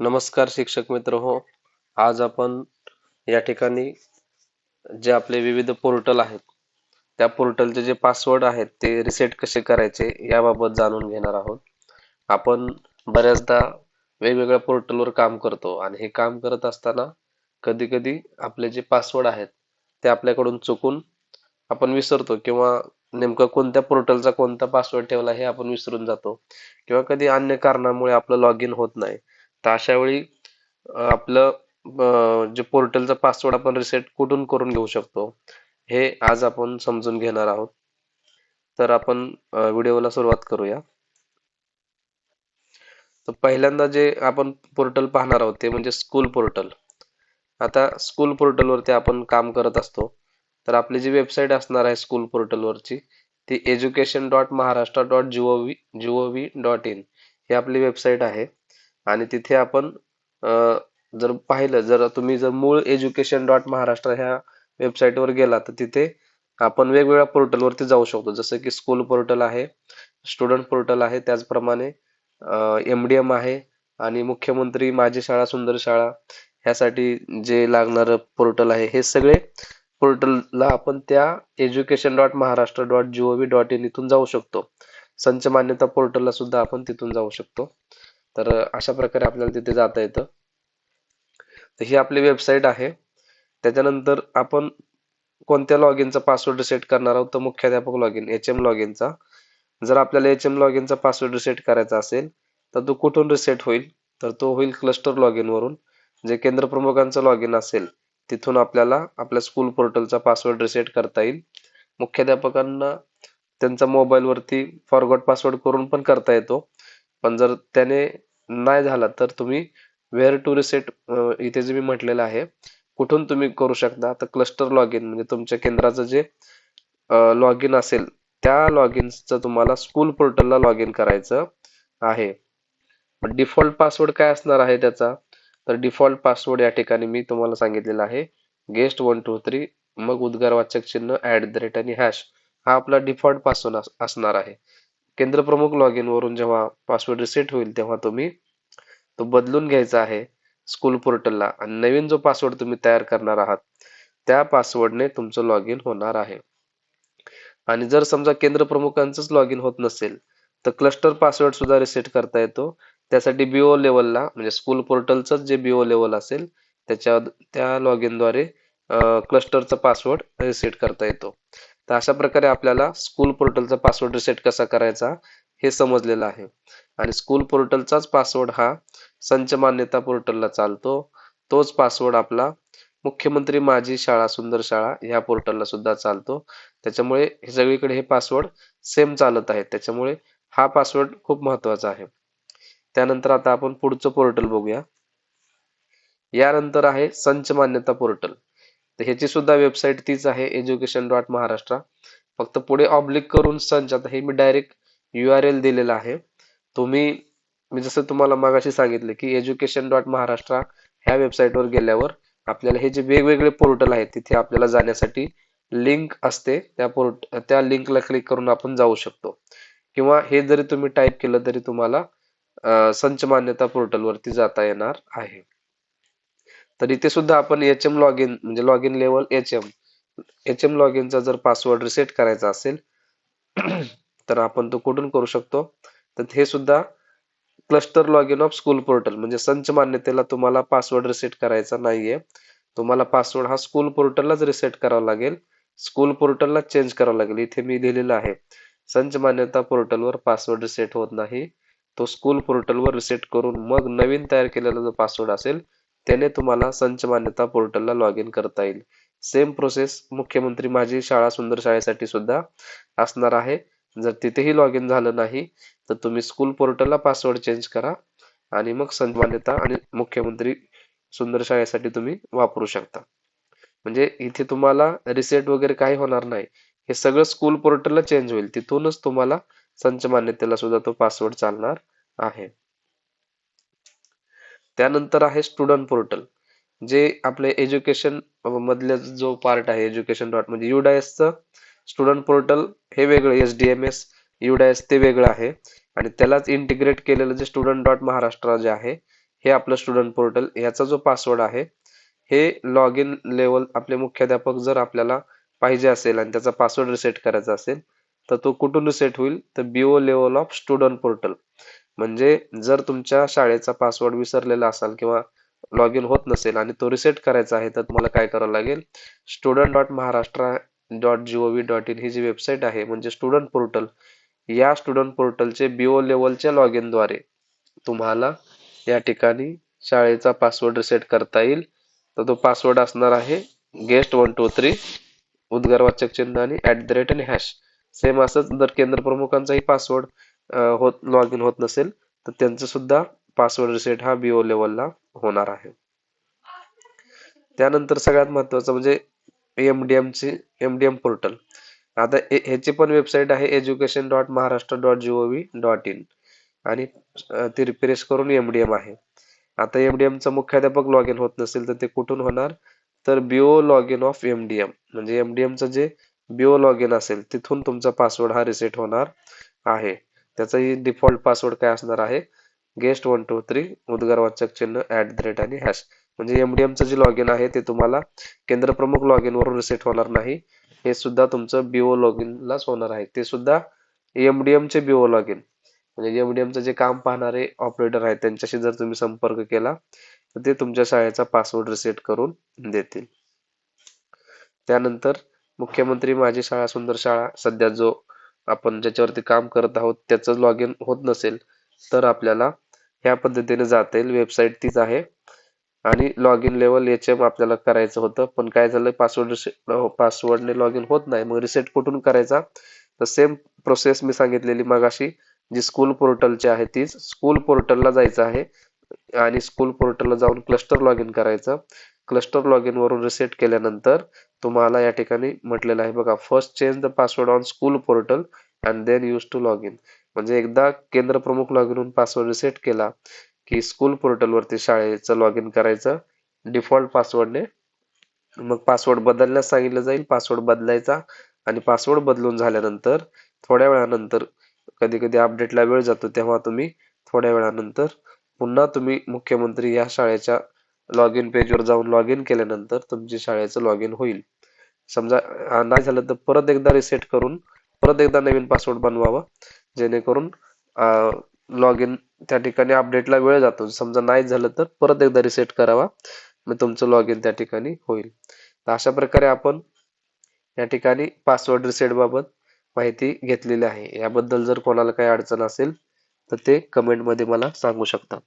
नमस्कार शिक्षक मित्र हो. आज आपण या ठिकाणी जे आपले विविध पोर्टल आहेत त्या पोर्टलचे जे पासवर्ड आहेत ते रिसेट कसे करायचे याबाबत जाणून घेणार आहोत. आपण बऱ्याचदा वेगवेगळ्या पोर्टलवर काम करतो आणि हे काम करत असताना कधी कधी आपले जे पासवर्ड आहेत ते आपल्याकडून चुकून आपण विसरतो किंवा नेमकं कोणत्या पोर्टलचा कोणता पासवर्ड ठेवला हे आपण विसरून जातो किंवा कधी अन्य कारणामुळे आपलं लॉग इन होत नाही. तर अशा वेळी आपलं जे पोर्टलचा पासवर्ड आपण रिसेट कुठून करून घेऊ शकतो हे आज आपण समजून घेणार आहोत. तर आपण व्हिडिओला सुरुवात करूया. तर पहिल्यांदा जे आपण पोर्टल पाहणार आहोत ते म्हणजे स्कूल पोर्टल. आता स्कूल पोर्टलवरती आपण काम करत असतो. तर आपली जी वेबसाईट असणार आहे स्कूल पोर्टलवरची ती education dot Maharashtra dot GOV GOV dot in ही आपली वेबसाईट आहे. आणि तिथे आपण जर पाहिलं जर तुम्ही जर मूळ एज्युकेशन डॉट महाराष्ट्र ह्या वेबसाईटवर गेला तर तिथे आपण वेगवेगळ्या पोर्टलवरती जाऊ शकतो. जसं की स्कूल पोर्टल आहे स्टुडंट पोर्टल आहे त्याचप्रमाणे एम डी एम आहे आणि मुख्यमंत्री माझी शाळा सुंदर शाळा ह्यासाठी जे लागणारं पोर्टल आहे हे सगळे पोर्टलला आपण त्या education dot Maharashtra dot G O V dot in इथून जाऊ शकतो. संच मान्यता पोर्टलला सुद्धा आपण तिथून जाऊ शकतो. तर अशा प्रकारे आपल्याला तिथे जाता येतं. तर ही आपली वेबसाईट आहे. त्याच्यानंतर आपण कोणत्या लॉग इनचा पासवर्ड रिसेट करणार आहोत? तर मुख्याध्यापक log in H M log इनचा जर आपल्याला एच एम लॉग इनचा पासवर्ड रिसेट करायचा असेल तर तो कुठून रिसेट होईल? तर तो होईल क्लस्टर लॉग इन वरून. जे केंद्र प्रमुखांचं लॉग इन असेल तिथून आपल्याला आपल्या स्कूल पोर्टलचा पासवर्ड रिसेट करता येईल. मुख्याध्यापकांना त्यांचा मोबाईलवरती फॉरगॉट पासवर्ड करून पण करता येतो. पण जर त्याने नाही झाला तर तुम्ही वेअर टू रिसेट इथे जे मी म्हटलेलं आहे कुठून तुम्ही करू शकता? तर क्लस्टर लॉग इन म्हणजे तुमच्या केंद्राचं जे लॉग इन असेल त्या लॉग इनचं तुम्हाला स्कूल पोर्टलला लॉग इन करायचं आहे. डिफॉल्ट पासवर्ड काय असणार आहे त्याचा? तर डिफॉल्ट पासवर्ड या ठिकाणी मी तुम्हाला सांगितलेला आहे. गेस्ट वन टू थ्री मग उद्गारवाचक चिन्ह ऍट द रेट आणि हॅश हा आपला डिफॉल्ट पासवर्ड असणार आहे. केंद्र प्रमुख लॉग इनवरून जेव्हा पासवर्ड रिसेट होईल तेव्हा तुम्ही तो बदलून घ्यायचा आहे स्कूल पोर्टलला आणि नवीन जो पासवर्ड तुम्ही तयार करणार आहात त्या पासवर्डने तुमचं लॉग इन होणार आहे. आणि जर समजा केंद्र प्रमुखांचंच लॉग इन होत नसेल तर क्लस्टर पासवर्ड सुद्धा रिसेट करता येतो. त्यासाठी बीओ लेवलला म्हणजे स्कूल पोर्टलच जे बीओ लेवल असेल त्याच्या त्या लॉग इनद्वारे क्लस्टरचा पासवर्ड रिसेट करता येतो. तर अशा प्रकारे आपल्याला स्कूल पोर्टलचा पासवर्ड रिसेट कसा करायचा हे समजलेलं आहे. आणि स्कूल पोर्टलचाच पासवर्ड हा संच मान्यता पोर्टलला चालतो. तोच पासवर्ड आपला मुख्यमंत्री माझी शाळा सुंदर शाळा ह्या पोर्टलला सुद्धा चालतो. त्याच्यामुळे हे सगळीकडे हे पासवर्ड सेम चालत आहे. त्याच्यामुळे हा पासवर्ड खूप महत्त्वाचा आहे. त्यानंतर आता आपण पुढचं पोर्टल बघूया. यानंतर आहे संच मान्यता पोर्टल तर ह्याची सुद्धा वेबसाईट तीच आहे एज्युकेशन डॉट महाराष्ट्र. फक्त पुढे ऑब्लिक करून संच आता हे मी डायरेक्ट यू आर एल दिलेलं आहे. तुम्ही मी जसं तुम्हाला मागाशी सांगितलं की एज्युकेशन डॉट महाराष्ट्र ह्या वेबसाईटवर गेल्यावर आपल्याला हे जे वेगवेगळे पोर्टल आहेत तिथे आपल्याला जाण्यासाठी लिंक असते. त्या पोर्ट त्या लिंकला क्लिक करून आपण जाऊ शकतो. किंवा हे जरी तुम्ही टाईप केलं तरी तुम्हाला संच मान्यता पोर्टलवरती जाता येणार आहे. तर इथे सुद्धा आपण एच एम लॉग इन म्हणजे log in level H M H M log इनचा जर पासवर्ड रिसेट करायचा असेल तर आपण तो कुठून करू शकतो? तर हे सुद्धा cluster log in of school portal म्हणजे संच मान्यतेला तुम्हाला पासवर्ड रिसेट करायचा नाहीये. तुम्हाला पासवर्ड हा स्कूल पोर्टललाच रिसेट करावा लागेल. स्कूल पोर्टलला चेंज करावा लागेल. इथे मी लिहिलेलं आहे. संच मान्यता पोर्टलवर पासवर्ड रिसेट होत नाही. तो स्कूल पोर्टलवर रिसेट करून मग नवीन तयार केलेला जो पासवर्ड असेल त्याने तुम्हाला संच मान्यता पोर्टलला लॉग इन करता येईल. सेम प्रोसेस मुख्यमंत्री माझी शाळा सुंदर शाळेसाठी सुद्धा असणार आहे. जर तिथेही लॉग इन झालं नाही तर तुम्ही स्कूल पोर्टलला पासवर्ड चेंज करा आणि मग संच मान्यता आणि मुख्यमंत्री सुंदर शाळेसाठी तुम्ही वापरू शकता. म्हणजे इथे तुम्हाला रिसेट वगैरे काही होणार नाही. हे सगळं स्कूल पोर्टलला चेंज होईल. तिथूनच तुम्हाला संच मान्यतेला सुद्धा तो पासवर्ड चालणार आहे. त्यानंतर आहे स्टुडंट पोर्टल जे आपले एज्युकेशन मधले जो पार्ट आहे एज्युकेशन डॉट म्हणजे युडायसचं स्टुडंट पोर्टल हे वेगळं S D M S UDISE ते वेगळं आहे. आणि त्यालाच इंटिग्रेट केलेलं जे स्टुडंट डॉट महाराष्ट्र जे आहे हे आपलं स्टुडंट पोर्टल याचा जो पासवर्ड आहे हे लॉग इन लेवल आपले मुख्याध्यापक जर आपल्याला पाहिजे असेल आणि त्याचा पासवर्ड रिसेट करायचा असेल तर तो कुठून रिसेट होईल? तर BO level of student portal म्हणजे जर तुमच्या शाळेचा पासवर्ड विसरलेला असाल किंवा लॉग इन होत नसेल आणि तो रिसेट करायचा आहे तर तुम्हाला काय करावं लागेल? Student dot Maharashtra dot G O V dot in ही जी वेबसाईट आहे म्हणजे स्टुडंट पोर्टल या स्टुडंट पोर्टलचे बीओ लेवलच्या लॉग इनद्वारे तुम्हाला या ठिकाणी शाळेचा पासवर्ड रिसेट करता येईल. तर तो पासवर्ड असणार आहे गेस्ट वन टू थ्री उद्गारवाचक चिन्ह आणि ऍट द रेट आणि हॅश सेम असंच जर केंद्र प्रमुखांचाही पासवर्ड होत लॉग इन होत नसेल तर त्यांचं सुद्धा पासवर्ड रिसेट हा बीओ लेवलला होणार आहे. त्यानंतर सगळ्यात महत्वाचं म्हणजे एमडीएम ची एमडीएम पोर्टल आता ह्याची पण वेबसाईट आहे education dot Maharashtra dot GOV dot in आणि ती रिप्रेस करून एमडीएम आहे. आता एमडीएमचा मुख्याध्यापक लॉग इन होत नसेल तर ते कुठून होणार? तर BO log in of MDM म्हणजे एमडीएमचं जे बीओ लॉग इन असेल तिथून तुमचा पासवर्ड हा रिसेट होणार आहे. त्याचाही डिफॉल्ट पासवर्ड काय असणार आहे? गेस्ट वन टू थ्री उद्गारवाचक चिन्ह ऍट द रेट आणि हॅश म्हणजे एमडीएमचं जे लॉग इन आहे ते तुम्हाला केंद्र प्रमुख लॉग इन वरून रिसेट होणार नाही. हे सुद्धा तुमचं बीओ लॉग लाच होणार आहे. ते सुद्धा एमडीएम चे बीओ लॉग इन म्हणजे एमडीएमचं जे काम पाहणारे ऑपरेटर आहेत त्यांच्याशी जर तुम्ही संपर्क केला तर ते तुमच्या शाळेचा पासवर्ड रिसेट करून देतील. त्यानंतर मुख्यमंत्री माझी शाळा सुंदर शाळा सध्या जो आपण ज्याच्यावरती काम करत आहोत त्याचं लॉग इन होत नसेल तर आपल्याला ह्या पद्धतीने जाता येईल. वेबसाईट तीच आहे. आणि log in level H M आपल्याला करायचं होतं. पण काय झालं? पासवर्ड पासवर्डने लॉग इन होत नाही. मग रिसेट कुठून करायचा? तर सेम प्रोसेस मी सांगितलेली मगाशी जी स्कूल पोर्टलची आहे तीच. स्कूल पोर्टलला जायचं आहे. आणि स्कूल पोर्टलला जाऊन क्लस्टर लॉग इन करायचं. क्लस्टर लॉग इन वरून रिसेट केल्यानंतर तुम्हाला या ठिकाणी म्हटलेलं आहे बघा first change the password on school portal and then use to log in म्हणजे एकदा केंद्र प्रमुख लॉग इन पासवर्ड रिसेट केला की स्कूल पोर्टलवरती शाळेचं लॉग इन करायचं डिफॉल्ट पासवर्डने मग पासवर्ड बदलण्यास सांगितलं जाईल पासवर्ड बदलायचा आणि पासवर्ड बदलून झाल्यानंतर थोड्या वेळानंतर कधी कधी अपडेटला वेळ जातो तेव्हा तुम्ही थोड्या वेळानंतर पुन्हा तुम्ही मुख्यमंत्री या शाळेच्या लॉग इन पेजवर जाऊन लॉग इन केल्यानंतर तुमची शाळेचं लॉग इन होईल. समजा नाही झालं तर परत एकदा रिसेट करून परत एकदा नवीन पासवर्ड बनवावा जेणेकरून लॉग इन त्या ठिकाणी अपडेटला वेळ जातो. समजा नाही झालं तर परत एकदा रिसेट करावा मग तुमचं लॉग इन त्या ठिकाणी होईल. तर अशा प्रकारे आपण या ठिकाणी पासवर्ड रिसेट बाबत माहिती घेतलेली आहे. याबद्दल जर कोणाला काही अडचण असेल तर ते कमेंटमध्ये मला सांगू शकता.